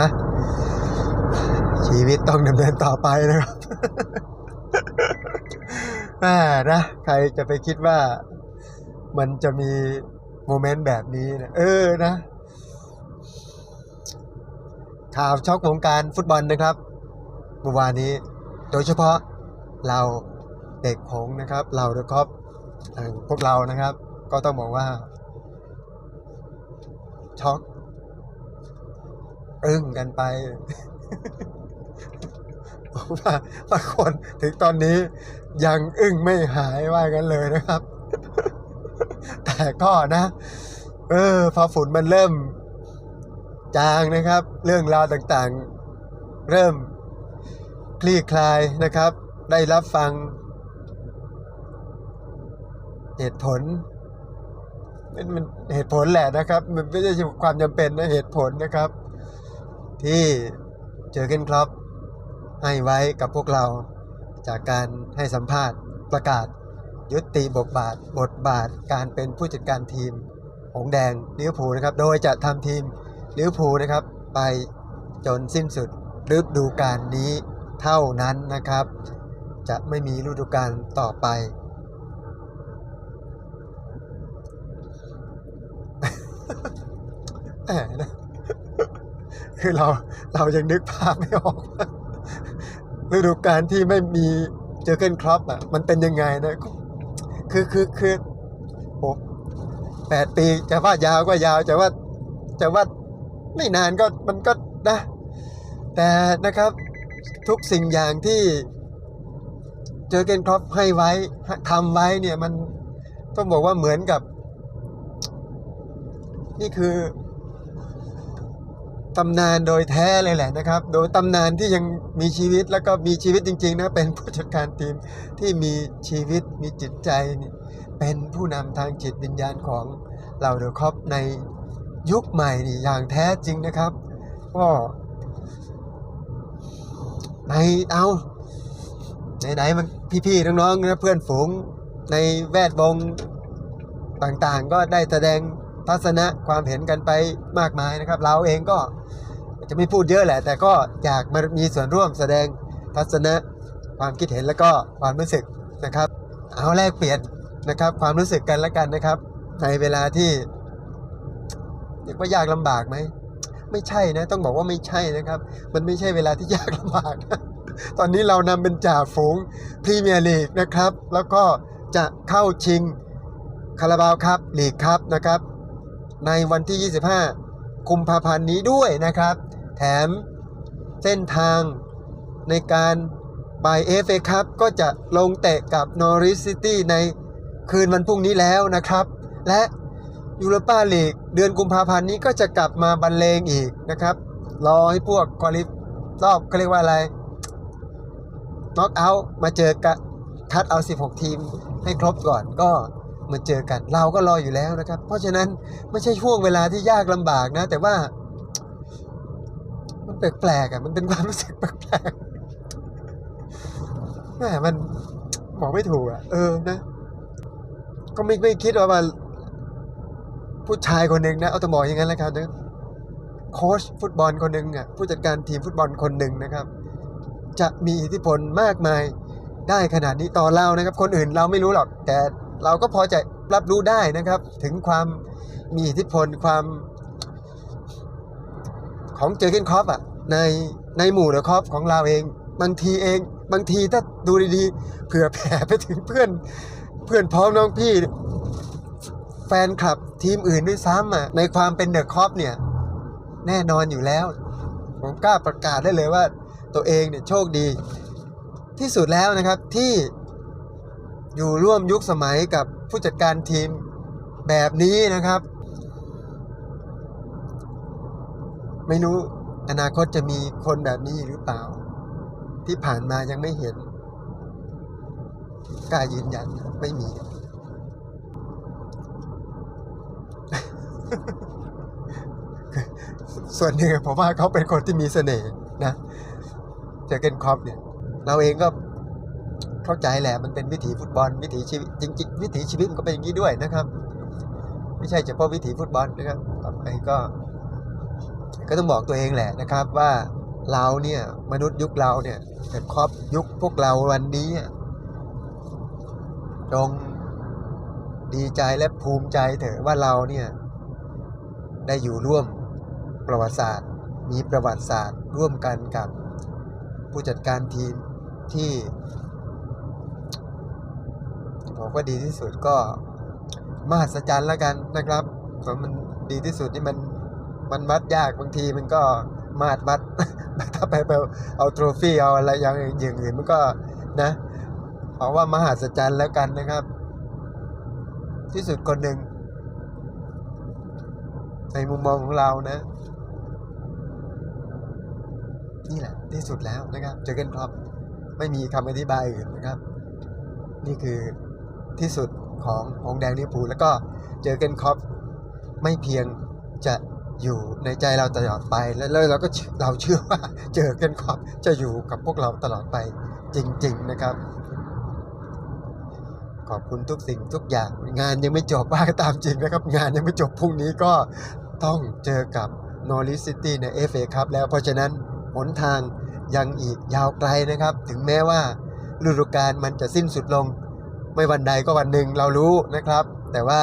นะ ชีวิตต้องดำเนินต่อไปนะครับแม่นะใครจะไปคิดว่ามันจะมีโมเมนต์แบบนี้นะเออนะ ข่าวช็อกวงการฟุตบอลนะครับเมื่อวานนี้ โดยเฉพาะเราเด็กหงส์นะครับ เราเดอะคอปพวกเรานะครับ ก็ต้องบอกว่าช็อก อึ้งกันไปผมว่าบางคนถึงตอนนี้ยังอึ้งไม่หายว่ากันเลยนะครับ แต่ก็นะ เออพอฝุ่นมันเริ่ม จางนะครับ เรื่องราวต่างๆ เริ่มคลี่คลายนะครับ ได้รับฟัง เหตุผลมันเหตุผลแหละนะครับ มันไม่ใช่ความจำเป็นนะเหตุผลนะครับ ที่เจอเกนครอปให้ไว้กับพวกเราจากการให้สัมภาษณ์ประกาศ ยุติบทบาทบทบาทการเป็นผู้จัดการทีมหงแดงลิเวอร์พูลนะครับ โดยจะทำทีมลิเวอร์พูลนะครับ ไปจนสิ้นสุดฤดูกาลนี้เท่านั้นนะครับ จะไม่มีฤดูกาลต่อไป แหม คือเราเรายังนึกภาพไม่ออกฤดูกาลที่ไม่มีเจอเกนครอปอะ มันเป็นยังไงนะคือคือคือโอ้แปดปีจะว่ายาวก็ยาวจะว่าจะว่าไม่นานก็มันก็นะ แต่นะครับทุกสิ่งอย่างที่เจอเกนครอปให้ไว้ทำไว้เนี่ยมันต้องบอกว่าเหมือนกับ นี่คือ ตำนานโดยแท้เลยแหละนะครับ โดยตำนานที่ยังมีชีวิตแล้วก็มีชีวิตจริงๆนะเป็นผู้จัดการทีมที่มีชีวิตมีจิตใจเป็นผู้นำทางจิตวิญญาณของเหล่าเดอะคอปในยุคใหม่นี่อย่างแท้จริงนะครับก็ในเอาไหนๆมันพี่ๆน้องๆเพื่อนฝูงในแวดวงต่างๆ ก็ได้แสดง ทัศนะความเห็นกันไปมากมายนะครับ เราเองก็จะไม่พูดเยอะแหละ แต่ก็อยากมามีส่วนร่วมแสดงทัศนะความคิดเห็นแล้วก็ความรู้สึกนะครับ เอาแลกเปลี่ยนนะครับความรู้สึกกันและกันนะครับ ในเวลาที่เรียกว่ายากลำบากไหมไม่ใช่นะ ต้องบอกว่าไม่ใช่นะครับ มันไม่ใช่เวลาที่ยากลำบากนะตอนนี้เรานำเป็นจ่าฝูงพรีเมียร์ลีกนะครับ แล้วก็จะเข้าชิงคาราบาวครับลีกครับนะครับ ในวันที่ 25 กุมภาพันธ์นี้ด้วยนะครับ แถมเส้นทางในการไปเอฟเอคัพก็จะลงเตะกับนอริสซิตี้ในคืนวันพรุ่งนี้แล้วนะครับ และยูโรปาลีกเดือนกุมภาพันธ์นี้ก็จะกลับมาบรรเลงอีกนะครับ รอให้พวกคอลิฟรอบเขาเรียกว่าอะไรน็อกเอาท์มาเจอกันคัดเอา 16 ทีมให้ครบก่อนก็ มาเจอกัน เราก็รออยู่แล้วนะครับ เพราะฉะนั้นไม่ใช่ช่วงเวลาที่ยากลำบากนะ แต่ว่า มันแปลกๆอะมันเป็นความรู้สึกแปลกๆแหมมันบอกไม่ถูกอะ เออนะ ก็ไม่ไม่คิดว่าว่าผู้ชายคนหนึ่งนะ เอาแตัวบอกอย่างนั้นแล้วกันนะโค้ชฟุตบอลคนหนึ่งอะผู้จัดการทีมฟุตบอลคนหนึ่งนะครับ จะมีอิทธิพลมากมายได้ขนาดนี้ต่อเรานะครับ คนอื่นเราไม่รู้หรอก แต่ เราก็พอจะรับรู้ได้นะครับ ถึงความมีอิทธิพลความของเจอเกนคอปอะในในหมู่เดอะคอปของเราเอง บางทีเอง บางทีถ้าดูดีๆเผื่อแผ่ไปถึงเพื่อนเพื่อนพ้องน้องพี่ แฟนคลับทีมอื่นด้วยซ้ำอะในความเป็นเดอะคอปเนี่ย แน่นอนอยู่แล้ว ผมกล้าประกาศได้เลยว่าตัวเองเนี่ยโชคดี ที่สุดแล้วนะครับที่ อยู่ร่วมยุคสมัยกับผู้จัดการทีมแบบนี้นะครับ ไม่รู้อนาคตจะมีคนแบบนี้หรือเปล่า ที่ผ่านมายังไม่เห็นกล้ายืนยันไม่มี ส่วนหนึ่งผมว่าเขาเป็นคนที่มีเสน่ห์นะเจอเกนครอปเนี่ย เราเองก็ เข้าใจแหละมันเป็นวิถีฟุตบอลวิถีชีวิตจริงๆวิถีชีวิตมันก็เป็นอย่างนี้ด้วยนะครับ ไม่ใช่เฉพาะวิถีฟุตบอลนะครับต่อไปก็ ก็ต้องบอกตัวเองแหละนะครับ ว่าเราเนี่ยมนุษย์ยุคเราเนี่ยแต่ครอบยุคพวกเราวันนี้จงดีใจและภูมิใจเถอะว่าเราเนี่ยได้อยู่ร่วมประวัติศาสตร์ มีประวัติศาสตร์ร่วมกันกับผู้จัดการทีมที่ บอกว่าดีที่สุดก็มหัศจรรย์แล้วกันนะครับเพราะมันดีที่สุดนี่มันมันวัดยากบางทีมันก็มาดวัดถ้าไปไปเอาโทรฟี่เอาอะไรอย่างอย่างอื่นมันก็นะเพราะว่ามหัศจรรย์แล้วกันนะครับ ที่สุดคนหนึ่งในมุมมองของเรานะ นี่แหละที่สุดแล้วนะครับเจอกันครับไม่มีคำอธิบายอื่นนะครับ นี่คือ ที่สุดของของแดงลิเวอร์พูลแล้วก็เจอกันครับไม่เพียงจะอยู่ในใจเราตลอดไป แล้วแล้วเราก็เราเชื่อว่าเจอกันครับจะอยู่กับพวกเราตลอดไปจริง ๆนะครับ ขอบคุณทุกสิ่งทุกอย่างงานยังไม่จบว่าก็ตามจริงนะครับ งานยังไม่จบพรุ่งนี้ก็ต้องเจอกับนอริสซิตี้ใน FA ครับแล้วเพราะฉะนั้นหนทางยังอีกยาวไกลนะครับ ถึงแม้ว่าฤดูกาลมันจะสิ้นสุดลง ไม่วันใดก็วันหนึ่งเรารู้นะครับ แต่ว่า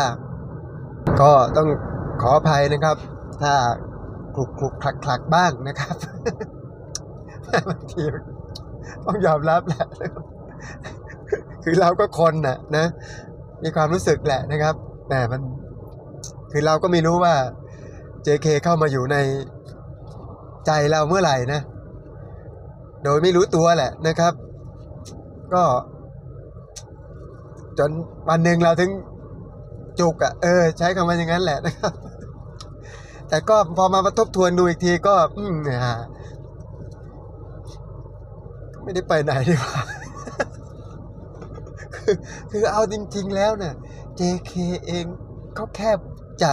ก็ต้องขออภัยนะครับ ถ้าคลุกคลุกคลักคลักบ้างนะครับบางทีต้องยอมรับแหละคือเราก็คนน่ะนะ มีความรู้สึกแหละนะครับแต่มันคือเราก็ไม่รู้ว่า JK เข้ามาอยู่ในใจเราเมื่อไหร่นะ โดยไม่รู้ตัวแหละนะครับ ก็ จนวันหนึ่งเราถึงจุกอะ่ะเออ ใช้คำว่าอย่างนั้นแหละนะครับ แต่ก็พอมาทบทวนดูอีกทีก็ อืมเนี่ยฮะไม่ได้ไปไหนดีกว่าคือคือเอาจริง ๆ แล้วเนี่ย JK เองเขาแค่จะ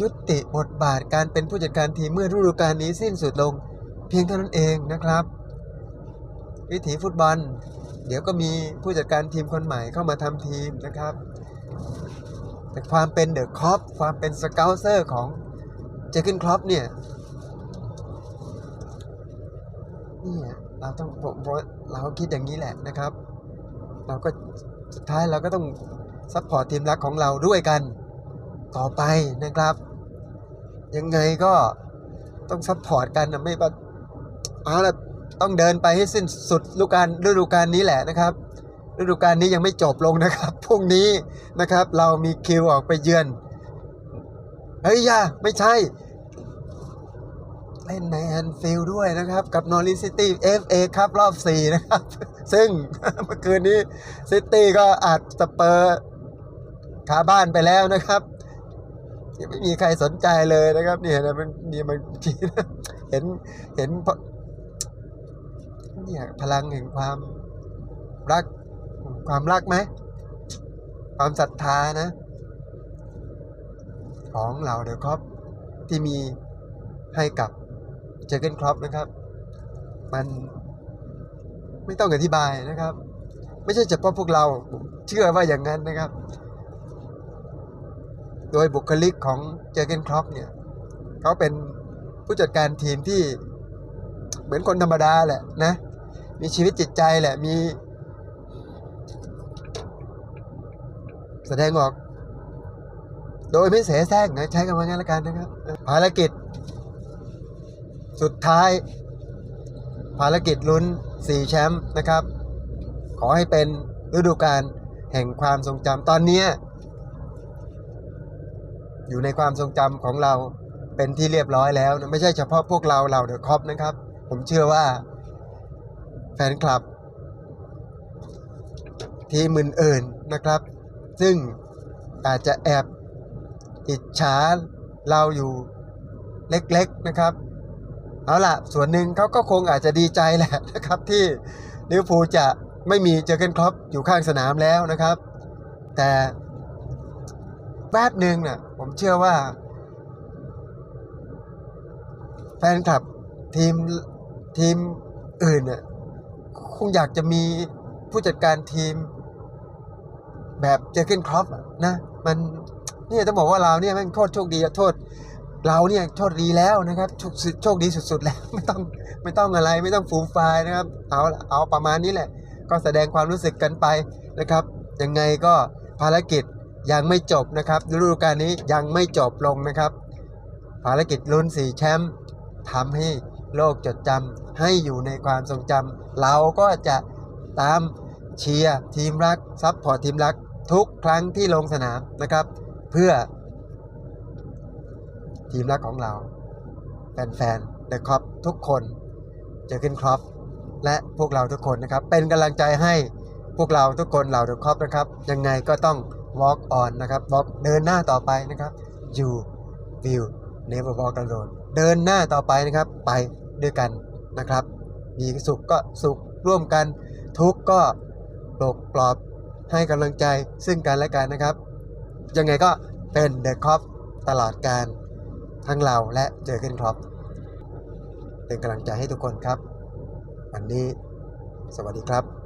ยุติบทบาทการเป็นผู้จัดการทีมเมื่อฤดูกาลนี้สิ้นสุดลง เพียงเท่านั้นเองนะครับ วิถีฟุตบอล เดี๋ยวก็มีผู้จัดการทีมคนใหม่เข้ามาทำทีมนะครับ แต่ความเป็นเดอะคอปความเป็นสเกลเซอร์ของเจคกินครอปเนี่ยนี่เราต้องผมเราคิดอย่างนี้แหละนะครับ เราก็สุดท้ายเราก็ต้องซัพพอร์ตทีมรักของเราด้วยกันต่อไปนะครับ ยังไงก็ต้องซัพพอร์ตกันนะไม่ว่าเอาละ ต้องเดินไปให้สิ้นสุดฤดูกาลฤดูกาลนี้แหละนะครับ ฤดูกาลนี้ยังไม่จบลงนะครับพรุ่งนี้นะครับเรามีคิวออกไปเยือนเฮ้ยย่าไม่ใช่ เล่นในแอนฟิลด์ด้วยนะครับ กับนอริซิตี้ FA ครับรอบ 4 นะครับ ซึ่งเมื่อคืนนี้ซิตี้ก็อาจสเปอร์ขาบ้านไปแล้วนะครับยังไม่มีใครสนใจเลยนะครับเนี่ยนะมันเนี่ยมันเห็นเห็น เนี่ยพลังแห่งความรักความรักไหมความศรัทธานะ ของเราเดอะครอปที่มีให้กับเจอเกนครอปนะครับ มันไม่ต้องอธิบายนะครับ ไม่ใช่เฉพาะพวกเราเชื่อว่าอย่างนั้นนะครับ โดยบุคลิกของเจอเกนครอปเนี่ยเขาเป็นผู้จัดการทีมที่เหมือนคนธรรมดาแหละนะ มีชีวิตจิตใจแหละมี แสดงออก โดยไม่เสแสร้งนะใช้คำว่างั้นละกันนะครับ ภารกิจ สุดท้าย ภารกิจลุ้น 4 แชมป์นะครับ ขอให้เป็นฤดูกาลแห่งความทรงจำตอนนี้อยู่ในความทรงจำของเราเป็นที่เรียบร้อยแล้วนะไม่ใช่เฉพาะพวกเราเราเดอะคอปนะครับ ผมเชื่อว่า แฟนคลับ ทีมอื่นๆนะครับ ซึ่งอาจจะแอบอิจฉาเราอยู่เล็กๆนะครับ เอาล่ะ ส่วนหนึ่งเขาก็คงอาจจะดีใจแหละนะครับ ที่ลิเวอร์พูลจะไม่มีเจอเกนครอปอยู่ข้างสนามแล้วนะครับ แต่แป๊บหนึ่งน่ะผมเชื่อว่า แฟนคลับทีมทีมอื่นน่ะ งอยากจะมีผู้จัดการทีม แบบเจอเกนครอปนะ มันเนี่ยต้องบอกว่าเราเนี่ยแม่งโทษโชคดีโทษ เราเนี่ยโชคดีแล้วนะครับโชคโชคดีสุดๆแล้วไม่ต้องไม่ต้องอะไรไม่ต้องฟูมไฟายนะครับ เอาเอาประมาณนี้แหละ ก็แสดงความรู้สึกกันไปนะครับยังไงก็ภารกิจยังไม่จบนะครับฤดูกาลนี้ยังไม่จบลงนะครับ ภารกิจลุ้นสี่แชมป์ทำให้โลกจดจำ ให้อยู่ในความทรงจำเราก็จะตามเชียร์ทีมรักซับพอร์ตทีมรักทุกครั้งที่ลงสนามนะครับ เพื่อ ทีมรักของเรา แฟนๆเดอะครอปทุกคนเจอขึ้นครอปและพวกเราทุกคนนะครับ เป็นกำลังใจให้พวกเราทุกคนเหล่าเดอะครอปนะครับ ยังไงก็ต้อง walk on นะครับ walk เดินหน้าต่อไปนะครับ you will never walk alone เดินหน้าต่อไปนะครับ ไปด้วยกัน นะครับ มีสุขก็สุขร่วมกัน ทุกข์ก็ปลกปลอบให้กำลังใจซึ่งกันและกันนะครับ ยังไงก็เป็นเดอะครอปตลอดการทั้งเราและเจอกันครับ เป็นกำลังใจให้ทุกคนครับ วันนี้สวัสดีครับ